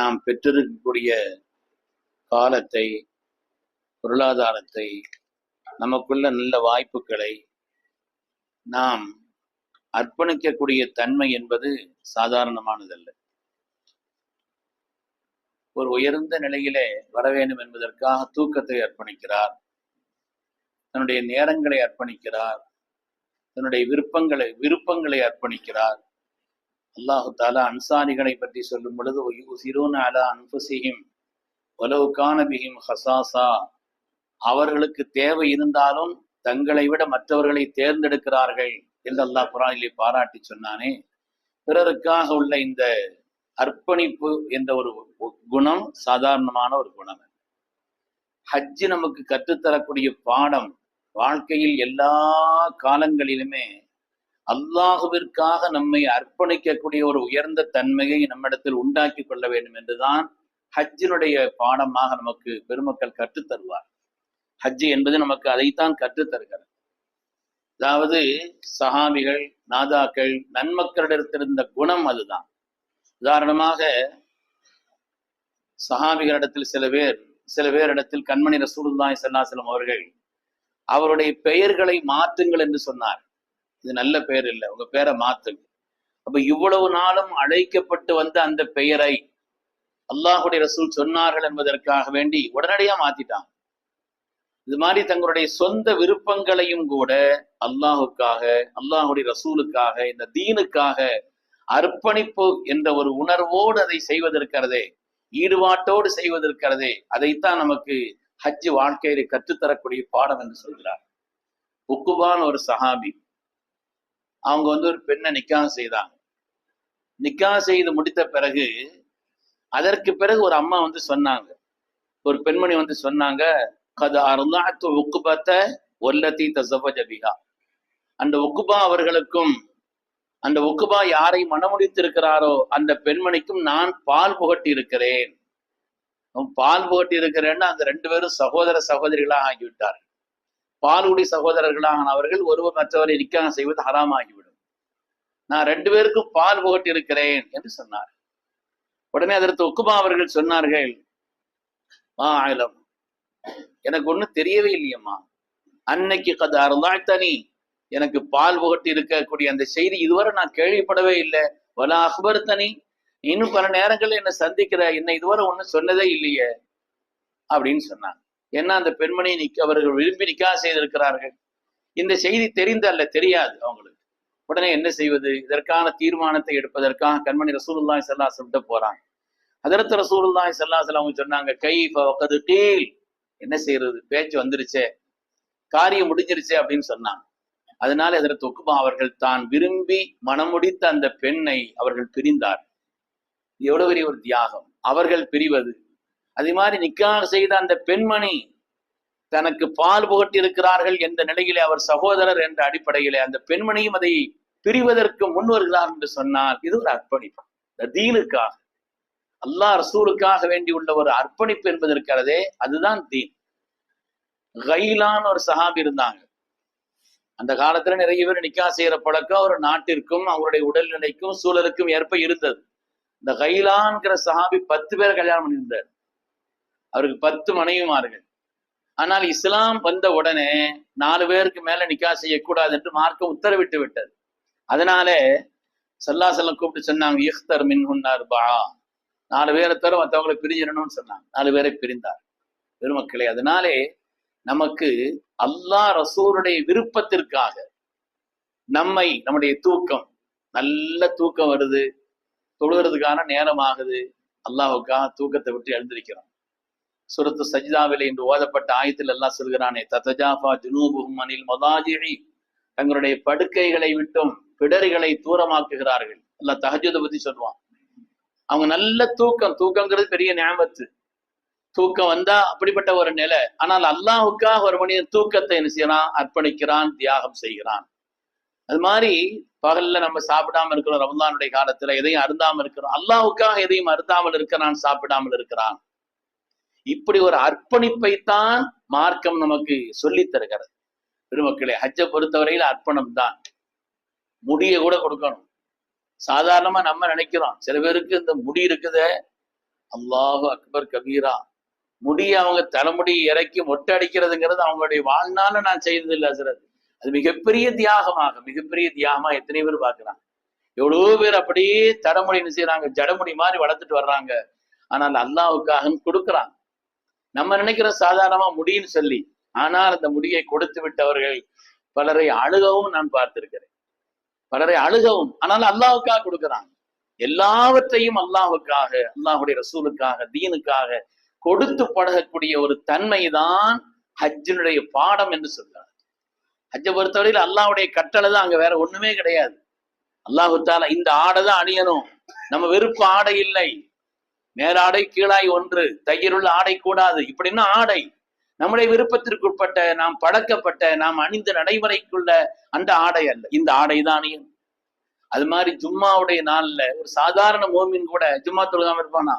நாம் பெற்றிருக்கக்கூடிய காலத்தை பொருளாதாரத்தை நமக்குள்ள நல்ல வாய்ப்புகளை நாம் அர்ப்பணிக்கக்கூடிய தன்மை என்பது சாதாரணமானதல்ல. ஒரு உயர்ந்த நிலையிலே வர வேண்டும் என்பதற்காக தூக்கத்தை அர்ப்பணிக்கிறார். தன்னுடைய நேரங்களை அர்ப்பணிக்கிறார். தன்னுடைய விருப்பங்களை விருப்பங்களை அர்ப்பணிக்கிறார். அல்லாஹு தாலா அன்சாரிகளை பற்றி சொல்லும் பொழுது உசிரோன் அலா அன்புசிஹிம் ஒலவுக்கான பிஹிம் ஹசாசா. அவர்களுக்கு தேவை இருந்தாலும் தங்களை விட மற்றவர்களை தேர்ந்தெடுக்கிறார்கள் என்று அல்லாஹ் குரானிலே பாராட்டி சொன்னானே. பிறருக்காக உள்ள இந்த அர்ப்பணிப்பு என்ற ஒரு குணம் சாதாரணமான ஒரு குணம் ஹஜ்ஜு நமக்கு கற்றுத்தரக்கூடிய பாடம் வாழ்க்கையில் எல்லா காலங்களிலுமே அல்லாஹுவிற்காக நம்மை அர்ப்பணிக்கக்கூடிய ஒரு உயர்ந்த தன்மையை நம்மிடத்தில் உண்டாக்கி கொள்ள வேண்டும் என்றுதான் ஹஜ்ஜினுடைய பாடமாக நமக்கு பெருமக்கள் கற்றுத்தருவார் ஹஜ்ஜி என்பது நமக்கு அதைத்தான் கற்றுத்தருகிறது அதாவது சஹாபிகள் நாதாக்கள் நன்மக்களிடத்திலிருந்த குணம் அதுதான். உதாரணமாக சஹாபிகளிடத்தில் சில பேர் சில பேரிடத்தில் கண்மணி ரசூலுல்லாய் சல்லாசலம் அவர்கள் அவருடைய பெயர்களை மாற்றுங்கள் என்று சொன்னார். இது நல்ல பெயர் இல்லை. உங்க பேரை மாத்துங்க. அப்ப இவ்வளவு நாளும் அழைக்கப்பட்டு வந்த அந்த பெயரை அல்லாஹுடைய ரசூல் சொன்னார்கள் என்பதற்காக வேண்டி உடனடியா மாத்திட்டாங்க. இது மாதிரி தங்களுடைய சொந்த விருப்பங்களையும் கூட அல்லாஹுக்காக அல்லாஹுடைய ரசூலுக்காக இந்த தீனுக்காக அர்ப்பணிப்பு என்ற ஒரு உணர்வோடு அதை செய்வதற்கிறதே ஈடுபாட்டோடு செய்வதற்கிறதே அதைத்தான் நமக்கு ஹஜ் வாழ்க்கையில கற்றுத்தரக்கூடிய பாடம் என்று சொல்கிறார். உக்குபான் ஒரு சஹாபி அவங்க வந்து ஒரு பெண்ணை நிக்கா செய்தாங்க. நிக்கா செய்து முடித்த பிறகு அதற்கு பிறகு ஒரு அம்மா வந்து சொன்னாங்க. ஒரு பெண்மணி வந்து சொன்னாங்க கத அருந்தாத்து உக்குபத்த ஒல்லத்தி தசவஜபிகா அந்த உக்குபா அவர்களுக்கும் அந்த உக்குபா யாரை மனமுடித்திருக்கிறாரோ அந்த பெண்மணிக்கும் நான் பால் புகட்டி இருக்கிறேன் பால் புகட்டி இருக்கிறேன்னு அந்த ரெண்டு பேரும் சகோதர சகோதரிகளாக ஆகிவிட்டார்கள். பாலுடி சகோதரர்களானவர்கள் ஒருவர் மற்றவரை நிக்காக செய்வது ஹராமாகிவிடும். நான் ரெண்டு பேருக்கும் பால் புகட்டி இருக்கிறேன் என்று சொன்னார். உடனே அதற்கு உக்குமா அவர்கள் சொன்னார்கள் ஆயிலம் எனக்கு ஒண்ணும் தெரியவே இல்லையம்மா. அன்னைக்கு கத தனி எனக்கு பால் புகட்டி இருக்கக்கூடிய அந்த செய்தி இதுவரை நான் கேள்விப்படவே இல்லை. வல அக்பர் தனி இன்னும் பல நேரங்களில் என்ன சந்திக்கிற என்ன இதுவரை ஒண்ணும் சொன்னதே இல்லையே அப்படின்னு சொன்னாங்க ஏன்னா அந்த பெண்மணியை நிக்க அவர்கள் விரும்பி நிக்கா செய்திருக்கிறார்கள்? இந்த செய்தி தெரிந்த அல்ல தெரியாது அவங்களுக்கு. உடனே என்ன செய்வது? இதற்கான தீர்மானத்தை எடுப்பதற்காக கண்மணி ரசூலுல்லாய் செல்லா சொல்லிட்டு போறாங்க. அதற்கு ரசூலுல்லாய் சல்லா அவங்க சொன்னாங்க கை பக்கது கீழ் என்ன செய்யறது? பேச்சு வந்துருச்சே. காரியம் முடிஞ்சிருச்சே அப்படின்னு சொன்னாங்க. அதனால அதற்கு தொக்குமா அவர்கள் தான் விரும்பி மனமுடித்த அந்த பெண்ணை அவர்கள் பிரிந்தார் எவ்வளவு பெரிய ஒரு தியாகம். அவர்கள் பிரிவது அதே மாதிரி நிக்காக செய்த அந்த பெண்மணி தனக்கு பால் புகட்டி இருக்கிறார்கள் என்ற நிலையிலே அவர் சகோதரர் என்ற அடிப்படையிலே அந்த பெண்மணியும் அதை பிரிவதற்கு முன் வருகிறார் என்று சொன்னால் இது ஒரு அர்ப்பணிப்பு. இந்த தீனுக்காக அல்லாஹ் ரசூலுக்காக வேண்டி உள்ள ஒரு அர்ப்பணிப்பு என்பது இருக்கிறதே அதுதான் தீன். கைலான்னு ஒரு சஹாபி இருந்தாங்க. அந்த காலத்துல நிறைய பேர் நிக்கா செய்யற பழக்கம் ஒரு நாட்டிற்கும் அவருடைய உடல்நிலைக்கும் சூழலுக்கும் ஏற்ப இருந்தது. இந்த கைலான்கிற சஹாபி பத்து பேர் கல்யாணம் பண்ணியிருந்தார். அவருக்கு பத்து மனைவிமார்கள். ஆனால் இஸ்லாம் வந்த உடனே நாலு பேருக்கு மேல நிக்கா செய்யக்கூடாது என்று மார்க்க உத்தரவிட்டு விட்டது. அதனால சல்லா செல்லம் கூப்பிட்டு சொன்னாங்க இஹ்தர் மின்ஹுன்னார் பா நாலு பேரை தவிர மற்றவங்களை பிரிஞ்சிடணும்னு சொன்னாங்க. நாலு பேரை பிரிந்தார். பெருமக்களே அதனாலே நமக்கு அல்லாஹ் ரசூருடைய விருப்பத்திற்காக நம்மை நம்முடைய தூக்கம் நல்ல தூக்கம் வருது தொழுகிறதுக்கான நேரம் ஆகுது. அல்லாஹுக்காக தூக்கத்தை விட்டு எழுந்திருக்கிறோம். சுரத்து சஜிதாவிலே இன்று ஓதப்பட்ட ஆயத்தில் எல்லாம் சொல்கிறானே ததஜாஃபா ஜுனூபுகும் அனில் மதாஜிழி தங்களுடைய படுக்கைகளை விட்டும் பிடரிகளை தூரமாக்குகிறார்கள். அல்ல தஹஜதை பத்தி சொல்லுவான். அவங்க நல்ல தூக்கம் தூக்கங்கிறது பெரிய ஞாபகத்து தூக்கம் வந்தா அப்படிப்பட்ட ஒரு நிலை. ஆனால் அல்லாஹுக்காக ஒரு மனிதன் தூக்கத்தை என்ன செய்யறான்? அர்ப்பணிக்கிறான் தியாகம் செய்கிறான். அது மாதிரி பகல்ல நம்ம சாப்பிடாம இருக்கிறோம் ரமதானுடைய காலத்துல எதையும் அருந்தாமல் இருக்கிறோம். அல்லாஹுக்காக எதையும் அருந்தாமல் இருக்கிறான் சாப்பிடாமல் இருக்கிறான். இப்படி ஒரு அர்ப்பணிப்பைத்தான் மார்க்கம் நமக்கு சொல்லி தருகிறது. பெருமக்களே ஹஜ்ஜை பொறுத்தவரையில் அர்ப்பணம் தான் முடிய கூட கொடுக்கணும். சாதாரணமா நம்ம நினைக்கிறோம் சில பேருக்கு இந்த முடி இருக்குதே. அல்லாஹு அக்பர் கபீரா. முடிய அவங்க தலைமுடி இறக்கி மொட்டை அடிக்கிறதுங்கிறது அவங்களுடைய வாழ்நாள நான் செய்ததில்லை ஹசரத். அது மிகப்பெரிய தியாகமாக மிகப்பெரிய தியாகமா எத்தனை பேர் பாக்குறாங்க எவ்வளவு பேர் அப்படியே தடமுடி செய்யறாங்க ஜடமுடி மாதிரி வளர்த்துட்டு வர்றாங்க. ஆனால் அல்லாவுக்காக கொடுக்குறாங்க. நம்ம நினைக்கிறோம் சாதாரணமா முடின்னு சொல்லி ஆனால் அந்த முடியை கொடுத்து விட்டவர்கள் பலரை அழுகவும் நான் பார்த்திருக்கிறேன். பலரை அழுகவும் ஆனால் அல்லாவுக்காக கொடுக்குறாங்க எல்லாவற்றையும் அல்லாஹுக்காக அல்லாஹுடைய ரசூலுக்காக தீனுக்காக கொடுத்து பழகக்கூடிய ஒரு தன்மை தான் ஹஜ்ஜினுடைய பாடம் என்று சொல்றார் ஹஜ்ஜை பொறுத்தவரையில் அல்லாஹுடைய கட்டளை தான் அங்க வேற ஒண்ணுமே கிடையாது. அல்லாஹு தாலா இந்த ஆடை தான் அணியணும். நம்ம வெறுப்பு ஆடை இல்லை. மேலாடை கீழாய் ஒன்று. தையிலுள்ள ஆடை கூடாது. இப்படின்னா ஆடை. நம்முடைய விருப்பத்திற்குட்பட்ட நாம் பழக்கப்பட்ட நாம் அணிந்த நடைமுறைக்குள்ள அந்த ஆடை அல்ல. இந்த ஆடை தானே அது மாதிரி ஜும்மாவுடைய நாள்ல ஒரு சாதாரண மோமின் கூட ஜும்மா தொழுகாம இருப்பானா?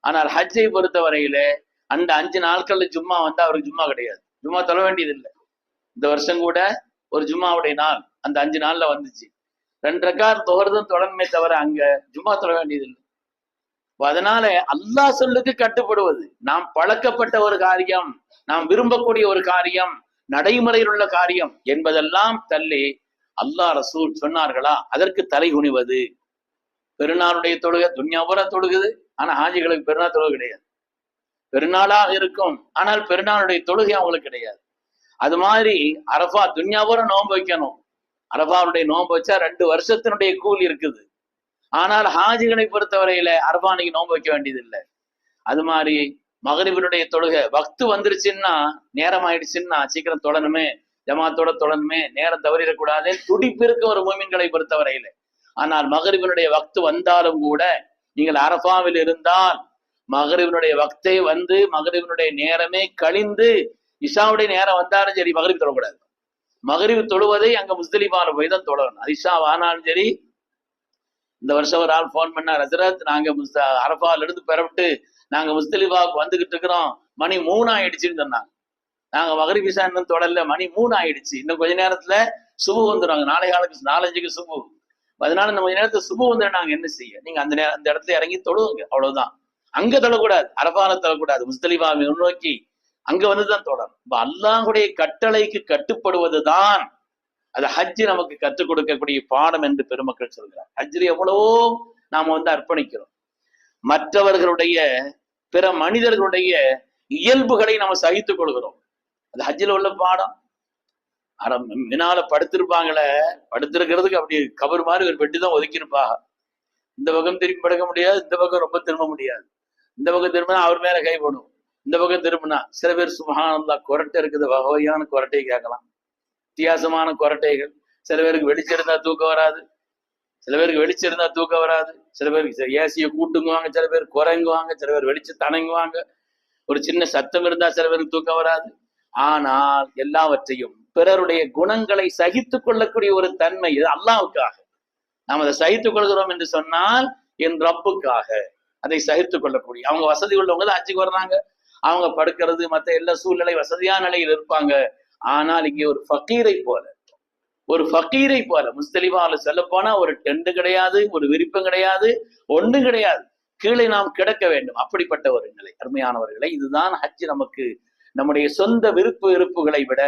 ஆனால் ஹஜ்ஜை பொறுத்தவரையில அந்த அஞ்சு நாட்கள்ல ஜும்மா வந்தா அவருக்கு ஜும்மா கிடையாது. ஜும்மா தொழ வேண்டியது இல்லை இந்த வருஷம் கூட ஒரு ஜும்மாவுடைய நாள் அந்த அஞ்சு நாள்ல வந்துச்சு. ரெண்டு ரெக்கார் தொகர்தும் தொடர்மே தவிர அங்க ஜும்மா தொழ வேண்டியது இல்லை அதனால அல்லாஹ் சொல்லுக்கு கட்டுப்படுவது. நாம் பழக்கப்பட்ட ஒரு காரியம் நாம் விரும்பக்கூடிய ஒரு காரியம் நடைமுறையில் உள்ள காரியம் என்பதெல்லாம் தள்ளி அல்லாஹ் ரசூல் சொன்னார்களா? அதற்கு தலை குனிவது. பெருநாளுடைய தொழுகை துன்யாபுரா தொழுகுது. ஆனா ஹாஜிகளுக்கு பெருநாள் தொழுகை கிடையாது. பெருநாளாக இருக்கும். ஆனால் பெருநாளுடைய தொழுகை அவங்களுக்கு கிடையாது. அது மாதிரி அரபா துன்யாபுரம் நோன்பு வைக்கணும். அரபாவுடைய நோன்பு வச்சா ரெண்டு வருஷத்தினுடைய கூலி இருக்குது. ஆனால் ஹாஜிகளை பொறுத்தவரையில அர்பானிக்கு நோன்பு வைக்க வேண்டியது இல்லை அது மாதிரி மகரிபினுடைய தொழுகை பக்து வந்துருச்சுன்னா நேரம் ஆயிடுச்சுன்னா சீக்கிரம் தொடணுமே ஜமாத்தோட தொடணுமே நேரம் தவறிடக்கூடாது துடிப்பு இருக்க ஒரு மூமின்களை பொறுத்தவரையில. ஆனால் மகரிபினுடைய வக்து வந்தாலும் கூட நீங்கள் அரபாவில் இருந்தால் மகரிபினுடைய வக்தை வந்து மகரிபினுடைய நேரமே கழிந்து இஷாவுடைய நேரம் வந்தாலும் சரி மகரிப் தொழக்கூடாது மகரிவு தொழுவதை அங்க முஸ்தலிபால போய் தான் தொடரணும். அது இஷா ஆனாலும் சரி இந்த வருஷம் ஒரு ஆள் ஃபோன் பண்ணார் ஹசரத் நாங்க முஸ்த அரபால இருந்து பெறவிட்டு நாங்க முஸ்தலிபாவுக்கு வந்துகிட்டு இருக்கிறோம். மணி மூணு ஆயிடுச்சுன்னு சொன்னாங்க. நாங்க மகரிப் இன்னும் தொடரல. மணி மூணு ஆயிடுச்சு இன்னும் கொஞ்ச நேரத்துல சுபு வந்துடுவாங்க நாளை காலுக்கு நாலஞ்சுக்கு சுபு. அதனால இந்த கொஞ்ச நேரத்துல சுபு வந்து நாங்க என்ன செய்ய? நீங்க அந்த நேரம் அந்த இடத்துல இறங்கி தொழுவுங்க. அவ்வளவுதான். அங்க தொழக்கூடாது. அரபால தொழக்கூடாது. முஸ்தலிபாவை நோக்கி அங்க வந்துதான் தொடரும் இப்ப அல்லாஹுடைய கட்டளைக்கு கட்டுப்படுவதுதான் அது ஹஜ்ஜி நமக்கு கற்றுக் கொடுக்கக்கூடிய பாடம் என்று பெருமக்கள் சொல்கிறார் ஹஜ்ஜில் எவ்வளவோ நாம வந்து அர்ப்பணிக்கிறோம். மற்றவர்களுடைய பிற மனிதர்களுடைய இயல்புகளை நம்ம சகித்துக் கொள்கிறோம். அது ஹஜ்ஜில் உள்ள பாடம். ஆனா மினால படுத்திருப்பாங்களே படுத்திருக்கிறதுக்கு அப்படி கவர் மாதிரி ஒரு பெட்டி தான் ஒதுக்கியிருப்பாங்க இந்த பக்கம் திரும்பி படுக்க முடியாது இந்த பக்கம் ரொம்ப திரும்ப முடியாது. இந்த பக்கம் திரும்பினா அவர் மேல கை போடும். இந்த பக்கம் திரும்பினா சில பேர் சுபஹானல்லா குரட்டை இருக்குது வகையான குரட்டையை கேட்கலாம். வித்தியாசமான குரட்டைகள். சில பேருக்கு வெளிச்சம் இருந்தா தூக்கம் வராது. சில பேருக்கு வெளிச்சம் இருந்தா தூக்கம் வராது. சில பேருக்கு ஏசியை கூட்டுங்குவாங்க சில பேர் குறைங்குவாங்க சில பேர் வெளிச்சம் தணங்குவாங்க. ஒரு சின்ன சத்தம் இருந்தா சில பேருக்கு தூக்கம் வராது. ஆனால் எல்லாவற்றையும் பிறருடைய குணங்களை சகித்து கொள்ளக்கூடிய ஒரு தன்மை இது அல்லாவுக்காக. நாம் அதை சகித்துக் கொள்கிறோம் என்று சொன்னால் என் ரப்புக்காக அதை சகித்துக் கொள்ளக்கூடிய. அவங்க வசதி உள்ளவங்க தான் அச்சுக்கு வர்றாங்க. அவங்க படுக்கிறது மற்ற எல்லா சூழ்நிலை வசதியான நிலையில் இருப்பாங்க. ஆனால் இங்கே ஒரு ஃபக்கீரை போல. ஒரு ஃபக்கீரை போல. முஸ்தலிபால சொல்ல போனா ஒரு டெண்டு கிடையாது ஒரு விருப்பம் கிடையாது ஒன்றும் கிடையாது. கீழே நாம் கிடக்க வேண்டும். அப்படிப்பட்ட ஒரு நிலை. அருமையானவர்களை இதுதான் ஹஜ் நமக்கு நம்முடைய சொந்த விருப்பு விருப்புகளை விட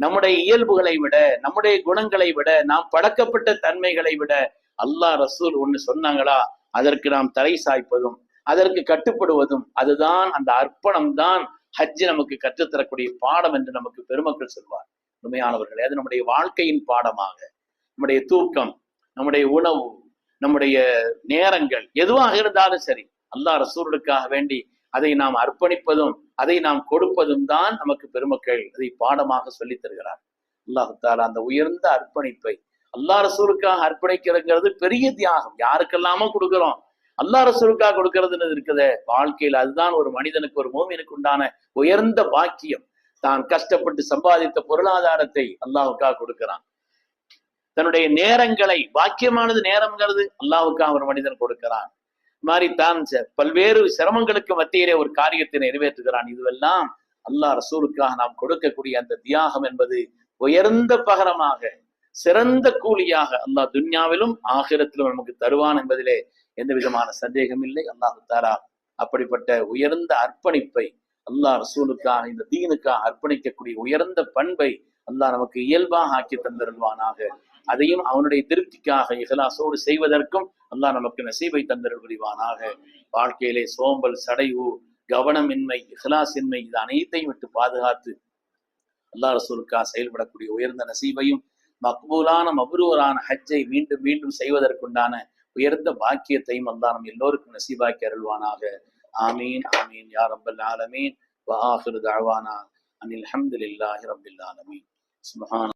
நம்முடைய இயல்புகளை விட நம்முடைய குணங்களை விட நாம் பழக்கப்பட்ட தன்மைகளை விட அல்லாஹ் ரசூல் ஒண்ணு சொன்னாங்களா? அதற்கு நாம் தலை சாய்ப்பதும் அதற்கு கட்டுப்படுவதும் அதுதான் அந்த அர்ப்பணம் தான் ஹஜ் நமக்கு கற்றுத்தரக்கூடிய பாடம் என்று நமக்கு பெருமக்கள் சொல்வார். உண்மையானவர்களே அது நம்முடைய வாழ்க்கையின் பாடமாக நம்முடைய தூக்கம் நம்முடைய உணவு நம்முடைய நேரங்கள் எதுவாக இருந்தாலும் சரி அல்லாஹ் ரசூலுக்காக வேண்டி அதை நாம் அர்ப்பணிப்பதும் அதை நாம் கொடுப்பதும் தான் நமக்கு பெருமக்கள் அதை பாடமாக சொல்லித் தருகிறார். அல்லாஹால தாலா அந்த உயர்ந்த அர்ப்பணிப்பை அல்லாஹ் ரசூலுக்காக அர்ப்பணிக்கிறதுங்கிறது பெரிய தியாகம். யாருக்கெல்லாமோ கொடுக்கிறோம். அல்லாஹ் ரசூலுக்காக கொடுக்கறதுன்னு இருக்குது. வாழ்க்கையில் அதுதான் ஒரு மனிதனுக்கு ஒரு மோமினுக்கு உண்டான உயர்ந்த பாக்கியம். தான் கஷ்டப்பட்டு சம்பாதித்த பொருளாதாரத்தை அல்லாஹுக்காக கொடுக்கிறான். தன்னுடைய நேரங்களை பாக்கியமானது நேரம்ங்கிறது அல்லாஹுக்காக ஒரு மனிதன் கொடுக்கிறான். மாதிரி தான் பல்வேறு சிரமங்களுக்கு மத்தியிலே ஒரு காரியத்தை நிறைவேற்றுகிறான். இதுவெல்லாம் அல்லாஹ் ரசூலுக்காக நாம் கொடுக்கக்கூடிய அந்த தியாகம் என்பது உயர்ந்த பகரமாக சிறந்த கூலியாக அல்லாஹ் துன்யாவிலும் ஆகிரத்திலும் நமக்கு தருவான் என்பதிலே எந்த விதமான சந்தேகம் இல்லை. அல்லாஹு தாரா அப்படிப்பட்ட உயர்ந்த அர்ப்பணிப்பை அல்லாஹ் ரசூலுக்காக இந்த தீனுக்காக அர்ப்பணிக்கக்கூடிய உயர்ந்த பண்பை அல்லாஹ் நமக்கு இயல்பாக ஆக்கி தந்திருவானாக அதையும் அவனுடைய திருப்திக்காக இகலாசோடு செய்வதற்கும் அல்லாஹ் நமக்கு நசீவை தந்திருவானாக வாழ்க்கையிலே சோம்பல் சடைவு கவனமின்மை இஹ்லாசின்மை இது அனைத்தையும் விட்டு பாதுகாத்து அல்லாஹ் ரசூலுக்கா செயல்படக்கூடிய உயர்ந்த நசீபையும் மக்பூலான மபுரூரான ஹஜ்ஜை மீண்டும் மீண்டும் செய்வதற்குண்டான உயர்ந்த பாக்கியத்தையும் அல்லா நம் எல்லோருக்கும் நசீபாக்கி அருள்வானாக. ஆமீன் ஆமீன் யா ரப்பல் ஆலமீன். வஆஹிரு தஅவானா அனில் ஹம்துலில்லாஹி ரப்பில் ஆலமீன். சுப்ஹான